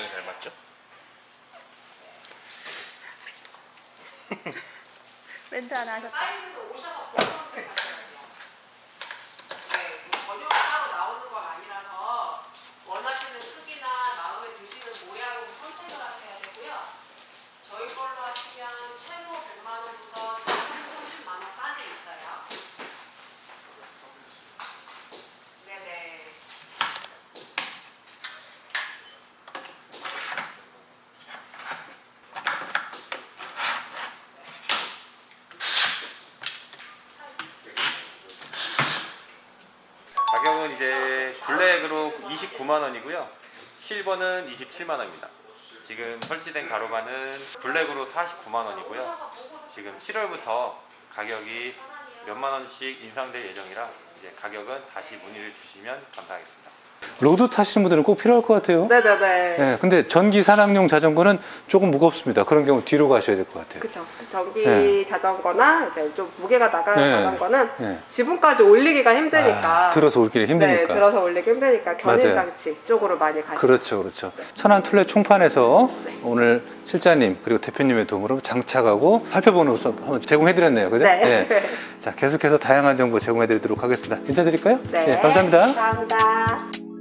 맞죠? 멘트 하나 하셨다. 사이즈는 오셔서. 네, 뭐 전용 따로 나오는 건 아니라서 원하시는 크기나 마음에 드시는 모양으로 선택을 하셔야 되고요. 저희 걸로 하시면 최소 이제 블랙으로 29만원이고요. 실버는 27만원입니다. 지금 설치된 가로바는 블랙으로 49만원이고요. 지금 7월부터 가격이 몇만원씩 인상될 예정이라 이제 가격은 다시 문의를 주시면 감사하겠습니다. 로드 타시는 분들은 꼭 필요할 것 같아요. 네네네. 네, 근데 전기 산악용 자전거는 조금 무겁습니다. 그런 경우 뒤로 가셔야 될 것 같아요. 그쵸. 전기 네. 자전거나 이제 좀 무게가 나가는 네. 자전거는 네. 지붕까지 올리기가 힘드니까. 아, 들어서 올기는 네, 힘드니까. 들어서 올리기 힘드니까 맞아요. 견인 장치 쪽으로 많이 가시죠. 그렇죠, 그렇죠. 천안 툴레 총판에서 오늘 실장님 그리고 대표님의 도움으로 장착하고 살펴보는 모습 한번 제공해드렸네요, 그죠? 네. 자, 계속해서 다양한 정보 제공해드리도록 하겠습니다. 인사드릴까요? 네. 감사합니다. 감사합니다.